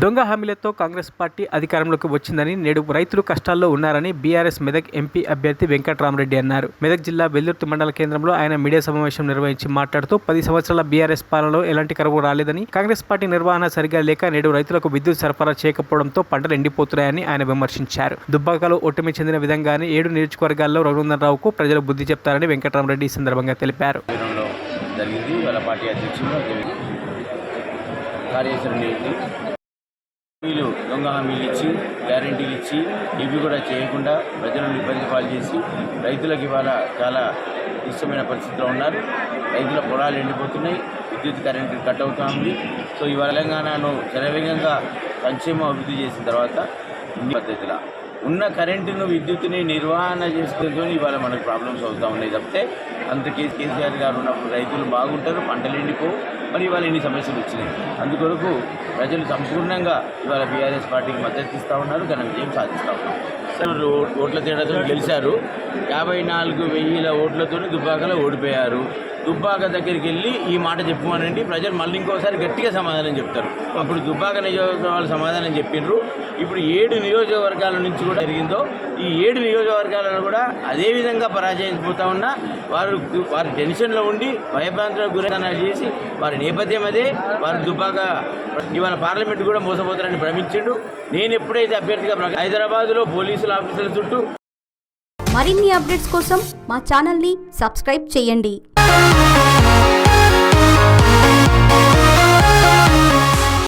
దొంగ హామీలతో కాంగ్రెస్ పార్టీ అధికారంలోకి వచ్చిందని నేడు రైతులు కష్టాల్లో ఉన్నారని బీఆర్ఎస్ మెదక్ ఎంపీ అభ్యర్థి వెంకట్రామరెడ్డి అన్నారు. మెదక్ జిల్లా వెల్లుర్తి మండల కేంద్రంలో ఆయన మీడియా సమావేశం నిర్వహించి మాట్లాడుతూ పది సంవత్సరాల బీఆర్ఎస్ పాలనలో ఎలాంటి కరువు రాలేదని కాంగ్రెస్ పార్టీ నిర్వహణ సరిగా లేక నేడు రైతులకు విద్యుత్ సరఫరా చేయకపోవడంతో పంటలు ఎండిపోతున్నాయని ఆయన విమర్శించారు. దుబ్బాకలో ఓటమి చెందిన విధంగానే ఏడు నియోజకవర్గాల్లో రఘునందనరావుకు ప్రజలు బుద్ధి చెప్తారని వెంకట్రామరెడ్డి ఈ సందర్భంగా తెలిపారు. కార్యాచరణ హామీలు దొంగ హామీలు ఇచ్చి గ్యారంటీలు ఇచ్చి ఇవి కూడా చేయకుండా ప్రజలను ఇబ్బంది పాలు చేసి రైతులకు ఇవాళ చాలా ఇష్టమైన పరిస్థితిలో ఉన్నారు. రైతుల పొలాలు ఎండిపోతున్నాయి విద్యుత్ కరెంటు కట్ అవుతా ఉంది. సో ఇవాళ తెలంగాణను శరవేగంగా సంక్షేమ అభివృద్ధి చేసిన తర్వాత ఇన్ని పద్ధతిలో ఉన్న కరెంటును విద్యుత్ని నిర్వహణ చేసుకుంటూ ఇవాళ మనకు ప్రాబ్లమ్స్ అవుతూ ఉన్నాయి తప్పితే అంత కేసీఆర్ గారు ఉన్నప్పుడు రైతులు బాగుంటారు పంటలు ఎండిపోవు. మరి ఇవాళ ఇన్ని సమస్యలు వచ్చినాయి? అందుకొరకు ప్రజలు సంపూర్ణంగా ఇవాళ బీఆర్ఎస్ పార్టీకి మద్దతు ఇస్తూ ఉన్నారు ఘన విజయం సాధిస్తూ ఉన్నారు. సార్ ఓ- ఓట్ల తేడాతో గెలిచారు. యాభై నాలుగు వెయ్యిల ఓట్లతో దుబ్బాకలో ఓడిపోయారు. దుబ్బాక దగ్గరికి వెళ్ళి ఈ మాట చెప్పమనండి. ప్రజలు మళ్ళీ ఇంకోసారి గట్టిగా సమాధానం చెప్తారు. అప్పుడు దుబ్బాక నియోజకవర్గాలు సమాధానం చెప్పిండ్రు ఇప్పుడు ఏడు నియోజకవర్గాల నుంచి కూడా జరిగిందో ఈ ఏడు నియోజకవర్గాలను కూడా అదే విధంగా పరాజయించిపోతా ఉన్నా వారు వారి టెన్షన్లో ఉండి భయభ్రాంతులకు గురైన చేసి వారి నేపథ్యం అదే. వారు దుబ్బాగా ఇవాళ పార్లమెంట్ కూడా మోసపోతారని భ్రమించిండు. నేను ఎప్పుడైతే అభ్యర్థిగా ప్రక- హైదరాబాద్లో పోలీసుల ఆఫీసుల చుట్టూ మరిన్ని అప్డేట్స్ కోసం మా ఛానల్ని సబ్స్క్రైబ్ చేయండి.